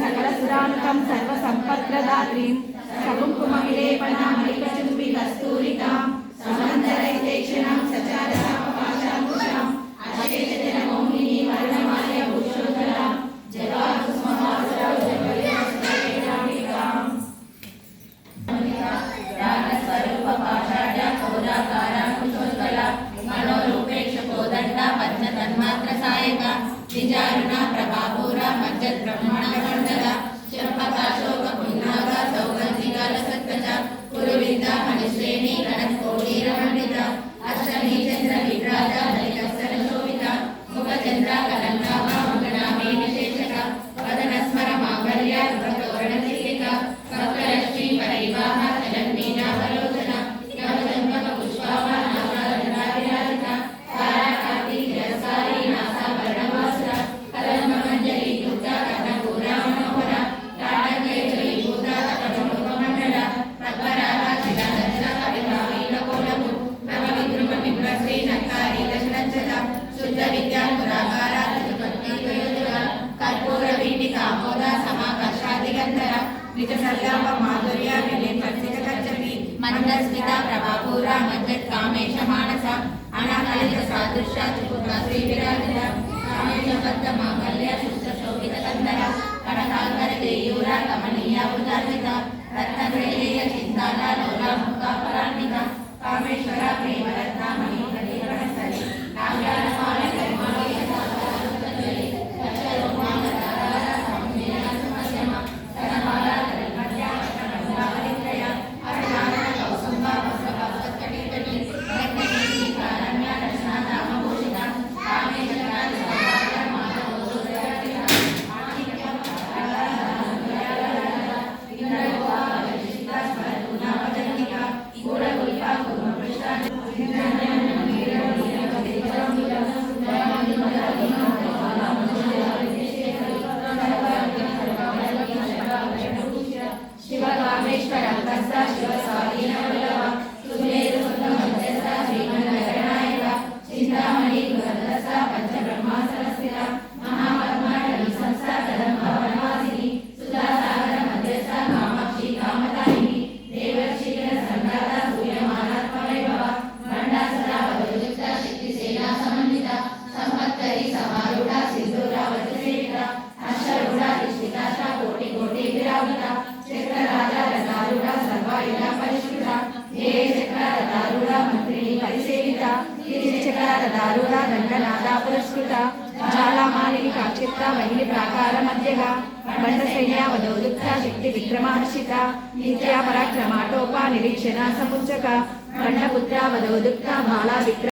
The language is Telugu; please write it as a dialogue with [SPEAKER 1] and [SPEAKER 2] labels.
[SPEAKER 1] సకల సురానుకం సర్వ సంపత్రదాత్రీం సగుం కుమహిలేపనా సాయక విచారుణ ప్రభాపూర మజ్జత్ బ్రహ్మణ మండల చంపకాశోక పున్నాగ సౌగంధికాల సత్కజ కురువింద సమాకర్షాదిగంధర నిజ సల్లాప మాధుర్య విలేపర్శిత కచ్చపి మందస్మిత ప్రభాపూర మజ్జత్ కామేశ మానస అనాకలిత సాదృశ్య త్రిపుర శ్రీ విరాజిత కామేశ బద్ధ మాంగళ్య శుద్ధ శోభిత కందర కనకాంగర కేయూర కమనీయ ఉదార్జిత రత్నగ్రేయ శివకామేశ్వర అంతస్థ శివ స్వాధీన సర్వాయుధ పరిష్కృత హే చక్రరథారూఢ మంత్రిని పరిసేవిత చక్రరథారూఢ దండనాద పురస్కృత జ్వాలామాలిని కాక్షిప్త మహిళి ప్రాకార మధ్యగా బండ సైన్యావధోదుక్త శక్తి విక్రమహర్షిత నిత్యా పరాక్రమాటోపా నిరీక్షణ సముచ్చక బండపుత్ర వధోదుక్త బాలా విక్రమ